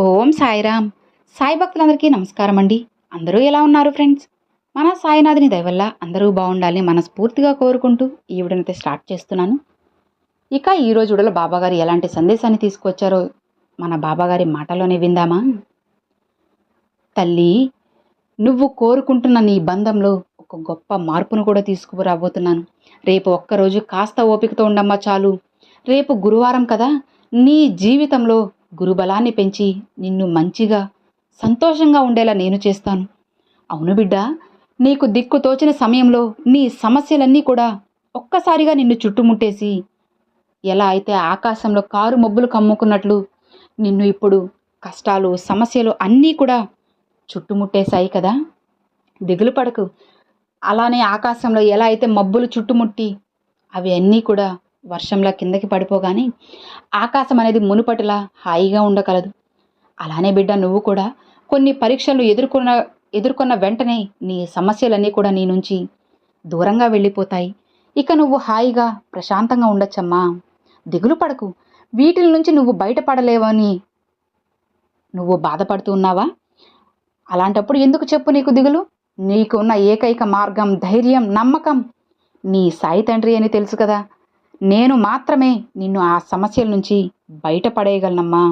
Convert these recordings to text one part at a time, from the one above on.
ఓం సాయిరామ్. సాయి భక్తులందరికీ నమస్కారం అండి అందరూ ఎలా ఉన్నారు ఫ్రెండ్స్? మన సాయినాథుని దయవల్ల అందరూ బాగుండాలని మనస్ఫూర్తిగా కోరుకుంటూ ఈ విడనైతే స్టార్ట్ చేస్తున్నాను. ఇక ఈ రోజు బాబాగారు ఎలాంటి సందేశాన్ని తీసుకొచ్చారో మన బాబాగారి మాటలోనే విందామా? తల్లి నువ్వు కోరుకుంటున్న నీ బంధంలో ఒక గొప్ప మార్పును కూడా తీసుకురాబోతున్నాను. రేపు ఒక్కరోజు కాస్త ఓపికతో ఉండమ్మా చాలు. రేపు గురువారం కదా నీ జీవితంలో గురుబలాన్ని పెంచి నిన్ను మంచిగా సంతోషంగా ఉండేలా నేను చేస్తాను. అవును బిడ్డ నీకు దిక్కు తోచిన సమయంలో నీ సమస్యలన్నీ కూడా ఒక్కసారిగా నిన్ను చుట్టుముట్టేసి ఎలా అయితే ఆకాశంలో కారు మబ్బులు కమ్ముకున్నట్లు నిన్ను ఇప్పుడు కష్టాలు సమస్యలు అన్నీ కూడా చుట్టుముట్టేశాయి కదా? దిగులు పడకు. అలానే ఆకాశంలో ఎలా అయితే మబ్బులు చుట్టుముట్టి అవి అన్నీ కూడా వర్షంలా కిందకి పడిపోగానే ఆకాశం అనేది మునుపటిలా హాయిగా ఉండగలదు. అలానే బిడ్డ నువ్వు కూడా కొన్ని పరీక్షలు ఎదుర్కొన్న ఎదుర్కొన్న వెంటనే నీ సమస్యలన్నీ కూడా నీ నుంచి దూరంగా వెళ్ళిపోతాయి. ఇక నువ్వు హాయిగా ప్రశాంతంగా ఉండొచ్చమ్మా. దిగులు పడకు. వీటిల నుంచి నువ్వు బయటపడలేవని నువ్వు బాధపడుతూ ఉన్నావా? అలాంటప్పుడు ఎందుకు చెప్పు నీకు దిగులు? నీకు ఉన్న ఏకైక మార్గం ధైర్యం నమ్మకం నీ సాయి తండ్రి అని తెలుసు కదా. నేను మాత్రమే నిన్ను ఆ సమస్యల నుంచి బయటపడేయగలనమ్మా.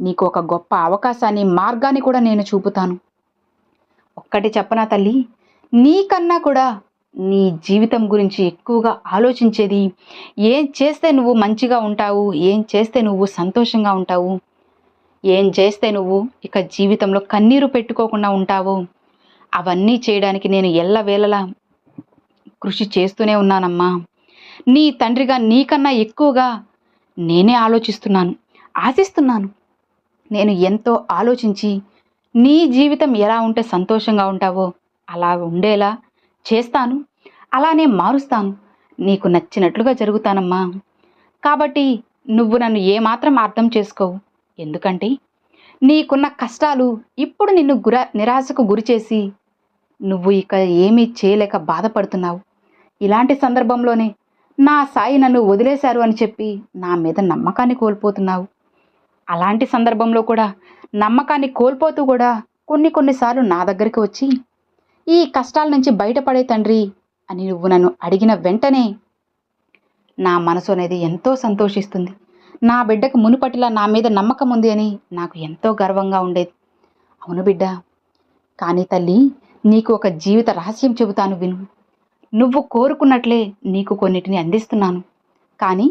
నీకు ఒక గొప్ప అవకాశాన్ని మార్గాన్ని కూడా నేను చూపుతాను. ఒక్కటి చెప్పనా తల్లి? నీకన్నా కూడా నీ జీవితం గురించి ఎక్కువగా ఆలోచించేది ఏం చేస్తే నువ్వు మంచిగా ఉంటావు ఏం చేస్తే నువ్వు సంతోషంగా ఉంటావు ఏం చేస్తే నువ్వు ఇక జీవితంలో కన్నీరు పెట్టుకోకుండా ఉంటావు అవన్నీ చేయడానికి నేను ఎల్లవేళలా కృషి చేస్తూనే ఉన్నానమ్మా. నీ తండ్రిగా నీకన్నా ఎక్కువగా నేనే ఆలోచిస్తున్నాను ఆశిస్తున్నాను. నేను ఎంతో ఆలోచించి నీ జీవితం ఎలా ఉంటే సంతోషంగా ఉంటావో అలా ఉండేలా చేస్తాను అలానే మారుస్తాను. నీకు నచ్చినట్లుగా జరుగుతానమ్మా. కాబట్టి నువ్వు నన్ను ఏమాత్రం అర్థం చేసుకోవు. ఎందుకంటే నీకున్న కష్టాలు ఇప్పుడు నిన్ను గుర నిరాశకు గురిచేసి నువ్వు ఇక ఏమీ చేయలేక బాధపడుతున్నావు. ఇలాంటి సందర్భంలోనే నా సాయి నన్ను వదిలేశారు అని చెప్పి నా మీద నమ్మకాన్ని కోల్పోతున్నావు. అలాంటి సందర్భంలో కూడా నమ్మకాన్ని కోల్పోతూ కూడా కొన్ని కొన్నిసార్లు నా దగ్గరికి వచ్చి ఈ కష్టాల నుంచి బయటపడే తండ్రి అని నువ్వు నన్ను అడిగిన వెంటనే నా మనసు అనేది ఎంతో సంతోషిస్తుంది. నా బిడ్డకు మునుపటిలా నా మీద నమ్మకం ఉంది అని నాకు ఎంతో గర్వంగా ఉండేది. అవును బిడ్డ కానీ తల్లి నీకు ఒక జీవిత రహస్యం చెబుతాను విను. నువ్వు కోరుకున్నట్లే నీకు కొన్నిటిని అందిస్తున్నాను. కానీ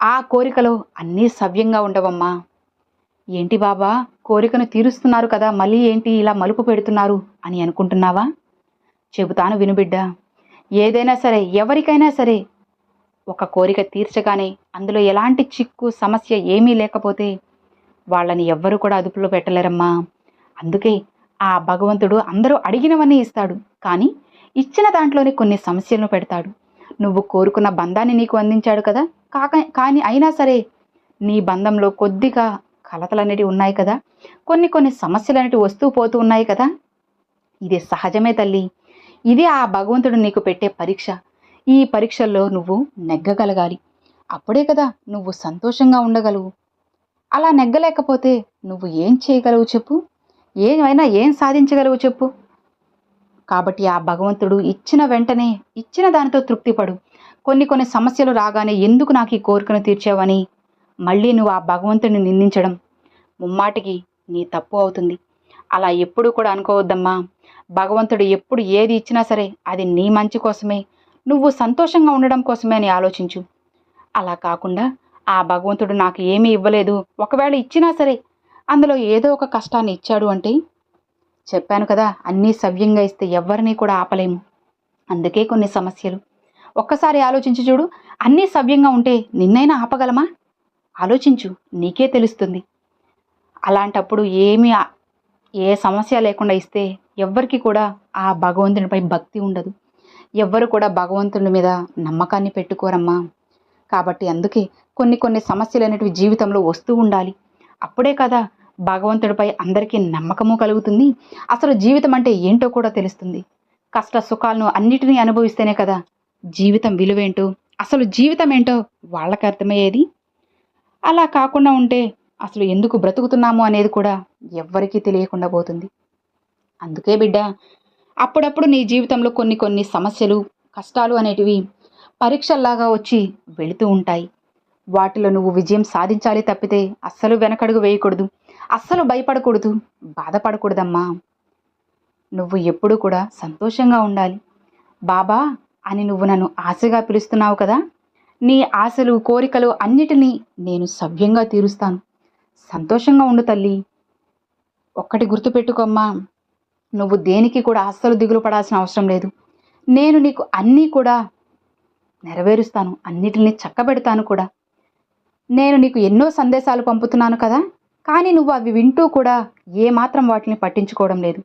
ఆ కోరికలో అన్నీ సవ్యంగా ఉండవమ్మా. ఏంటి బాబా కోరికను తీరుస్తున్నారు కదా మళ్ళీ ఏంటి ఇలా మలుపు పెడుతున్నారు అని అనుకుంటున్నావా? చెబుతాను వినుబిడ్డ ఏదైనా సరే ఎవరికైనా సరే ఒక కోరిక తీర్చగానే అందులో ఎలాంటి చిక్కు సమస్య ఏమీ లేకపోతే వాళ్ళని ఎవ్వరూ కూడా అదుపులో పెట్టలేరమ్మా. అందుకే ఆ భగవంతుడు అందరూ అడిగినవన్నీ ఇస్తాడు. కానీ ఇచ్చిన దాంట్లోనే కొన్ని సమస్యలను పెడతాడు. నువ్వు కోరుకున్న బంధాన్ని నీకు అందించాడు కదా? కాక కానీ అయినా సరే నీ బంధంలో కొద్దిగా కలతలు ఉన్నాయి కదా? కొన్ని కొన్ని సమస్యలు అనేటివి వస్తూ పోతూ ఉన్నాయి కదా? ఇది సహజమే తల్లి. ఇది ఆ భగవంతుడు నీకు పెట్టే పరీక్ష. ఈ పరీక్షల్లో నువ్వు నెగ్గగలగాలి. అప్పుడే కదా నువ్వు సంతోషంగా ఉండగలవు. అలా నెగ్గలేకపోతే నువ్వు ఏం చేయగలవు చెప్పు? ఏమైనా ఏం సాధించగలవు చెప్పు? కాబట్టి ఆ భగవంతుడు ఇచ్చిన వెంటనే ఇచ్చిన దానితో తృప్తిపడు. కొన్ని కొన్ని సమస్యలు రాగానే ఎందుకు నాకు ఈ కోరికను తీర్చావని మళ్ళీ నువ్వు ఆ భగవంతుడిని నిందించడం ముమ్మాటికి నీ తప్పు అవుతుంది. అలా ఎప్పుడు కూడా అనుకోవద్దమ్మా. భగవంతుడు ఎప్పుడు ఏది ఇచ్చినా సరే అది నీ మంచి కోసమే. నువ్వు సంతోషంగా ఉండడం కోసమే అని ఆలోచించు. అలా కాకుండా ఆ భగవంతుడు నాకు ఏమీ ఇవ్వలేదు. ఒకవేళ ఇచ్చినా సరే అందులో ఏదో ఒక కష్టాన్ని ఇచ్చాడు అంటే చెప్పాను కదా అన్నీ సవ్యంగా ఇస్తే ఎవరిని కూడా ఆపలేము. అందుకే కొన్ని సమస్యలు. ఒక్కసారి ఆలోచించి చూడు అన్నీ సవ్యంగా ఉంటే నిన్నైనా ఆపగలమా? ఆలోచించు నీకే తెలుస్తుంది. అలాంటప్పుడు ఏమీ ఏ సమస్య లేకుండా ఇస్తే ఎవ్వరికి కూడా ఆ భగవంతునిపై భక్తి ఉండదు. ఎవ్వరు కూడా భగవంతుని మీద నమ్మకాన్ని పెట్టుకోరమ్మా. కాబట్టి అందుకే కొన్ని కొన్ని సమస్యలు అనేటివి జీవితంలో వస్తూ ఉండాలి. అప్పుడే కదా భగవంతుడిపై అందరికీ నమ్మకము కలుగుతుంది. అసలు జీవితం అంటే ఏంటో కూడా తెలుస్తుంది. కష్ట సుఖాలను అన్నిటినీ అనుభవిస్తేనే కదా జీవితం విలువేంటో అసలు జీవితం ఏంటో వాళ్ళకి అర్థమయ్యేది? అలా కాకుండా ఉంటే అసలు ఎందుకు బ్రతుకుతున్నాము అనేది కూడా ఎవ్వరికీ తెలియకుండా పోతుంది. అందుకే బిడ్డ అప్పుడప్పుడు నీ జీవితంలో కొన్ని కొన్ని సమస్యలు కష్టాలు అనేటివి పరీక్షల్లాగా వచ్చి వెళుతూ ఉంటాయి. వాటిలో నువ్వు విజయం సాధించాలి తప్పితే అస్సలు వెనకడుగు వేయకూడదు. అస్సలు భయపడకూడదు. బాధపడకూడదమ్మా. నువ్వు ఎప్పుడూ కూడా సంతోషంగా ఉండాలి. బాబా అని నువ్వు నన్ను ఆశగా పిలుస్తున్నావు కదా? నీ ఆశలు కోరికలు అన్నిటినీ నేను సవ్యంగా తీరుస్తాను. సంతోషంగా ఉండు తల్లి. ఒక్కటి గుర్తుపెట్టుకోమ్మా. నువ్వు దేనికి కూడా అస్సలు దిగులు పడాల్సిన అవసరం లేదు. నేను నీకు అన్నీ కూడా నెరవేరుస్తాను. అన్నిటిని చక్కబెడతాను కూడా. నేను నీకు ఎన్నో సందేశాలు పంపుతున్నాను కదా? కానీ నువ్వు అవి వింటూ కూడా ఏమాత్రం వాటిని పట్టించుకోవడం లేదు.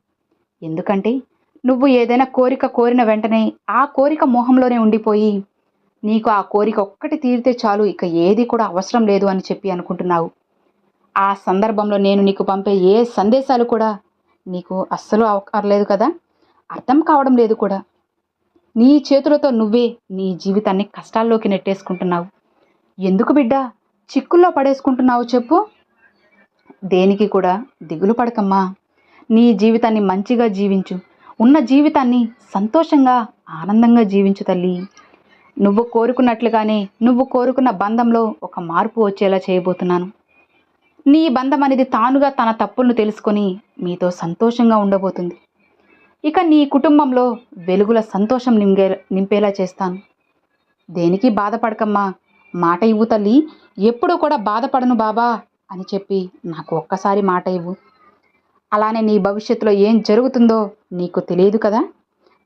ఎందుకంటే నువ్వు ఏదైనా కోరిక కోరిన వెంటనే ఆ కోరిక మోహంలోనే ఉండిపోయి నీకు ఆ కోరిక ఒక్కటి తీరితే చాలు ఇక ఏది కూడా అవసరం లేదు అని చెప్పి అనుకుంటున్నావు. ఆ సందర్భంలో నేను నీకు పంపే ఏ సందేశాలు కూడా నీకు అస్సలు అవ్వలేదు కదా? అర్థం కావడం లేదు కూడా. నీ చేతులతో నువ్వే నీ జీవితాన్ని కష్టాల్లోకి నెట్టేసుకుంటున్నావు. ఎందుకు బిడ్డ? చిక్కుల్లో పడేసుకుంటున్నావు చెప్పు. దేనికి కూడా దిగులు పడకమ్మా. నీ జీవితాన్ని మంచిగా జీవించు. ఉన్న జీవితాన్ని సంతోషంగా ఆనందంగా జీవించు తల్లి. నువ్వు కోరుకున్నట్లుగానే నువ్వు కోరుకున్న బంధంలో ఒక మార్పు వచ్చేలా చేయబోతున్నాను. నీ బంధం అనేది తానుగా తన తప్పులను తెలుసుకొని మీతో సంతోషంగా ఉండబోతుంది. ఇక నీ కుటుంబంలో వెలుగుల సంతోషం నింగే నింపేలా చేస్తాను. దేనికి బాధపడకమ్మా. మాట ఇవ్వు తల్లి. ఎప్పుడూ కూడా బాధపడను బాబా. అని చెప్పి నాకు ఒక్కసారి మాట ఇవ్వు. అలానే నీ భవిష్యత్తులో ఏం జరుగుతుందో నీకు తెలియదు కదా?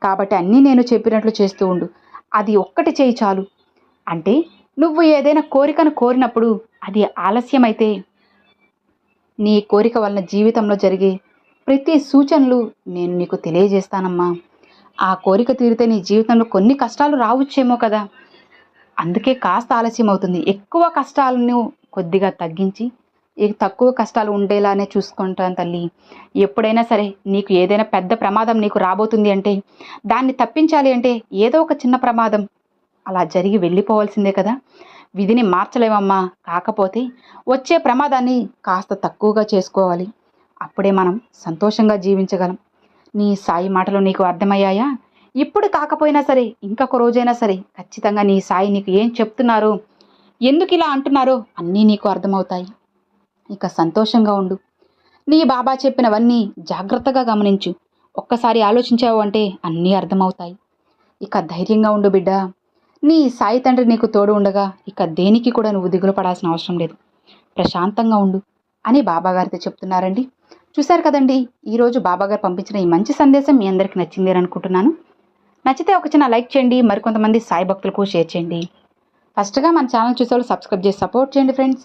కాబట్టి అన్నీ నేను చెప్పినట్లు చేస్తూ ఉండు. అది ఒక్కటి చేయి చాలు. అంటే నువ్వు ఏదైనా కోరికను కోరినప్పుడు అది ఆలస్యమైతే నీ కోరిక వలన జీవితంలో జరిగే ప్రతి సూచనలు నేను నీకు తెలియజేస్తానమ్మా. ఆ కోరిక తీరితే నీ జీవితంలో కొన్ని కష్టాలు రావచ్చేమో కదా? అందుకే కాస్త ఆలస్యం అవుతుంది ఎక్కువ కష్టాలను కొద్దిగా తగ్గించి ఇక తక్కువ కష్టాలు ఉండేలానే చూసుకుంటాను తల్లి. ఎప్పుడైనా సరే నీకు ఏదైనా పెద్ద ప్రమాదం నీకు రాబోతుంది అంటే దాన్ని తప్పించాలి అంటే ఏదో ఒక చిన్న ప్రమాదం అలా జరిగి వెళ్ళిపోవాల్సిందే కదా. విధిని మార్చలేమమ్మా. కాకపోతే వచ్చే ప్రమాదాన్ని కాస్త తక్కువగా చేసుకోవాలి. అప్పుడే మనం సంతోషంగా జీవించగలం. నీ సాయి మాటలు నీకు అర్థమయ్యాయా? ఇప్పుడు కాకపోయినా సరే ఇంకొక రోజైనా సరే ఖచ్చితంగా నీ సాయి నీకు ఏం చెప్తున్నారో ఎందుకు ఇలా అంటున్నారో అన్నీ నీకు అర్థమవుతాయి. ఇక సంతోషంగా ఉండు. నీ బాబా చెప్పినవన్నీ జాగ్రత్తగా గమనించు. ఒక్కసారి ఆలోచించావు అంటే అన్నీ అర్థమవుతాయి. ఇక ధైర్యంగా ఉండు బిడ్డ. నీ సాయి తండ్రి నీకు తోడు ఉండగా ఇక దేనికి కూడా నువ్వు దిగులు పడాల్సిన అవసరం లేదు. ప్రశాంతంగా ఉండు అని బాబాగారితో చెప్తున్నారండి. చూశారు కదండి ఈరోజు బాబాగారు పంపించిన ఈ మంచి సందేశం మీ అందరికీ నచ్చింది అని అనుకుంటున్నాను. నచ్చితే ఒక చిన్న లైక్ చేయండి మరికొంతమంది సాయి భక్తులకు షేర్ చేయండి. ఫస్ట్గా మన ఛానల్ చూసేవాళ్ళు సబ్స్క్రైబ్ చేసి సపోర్ట్ చేయండి friends.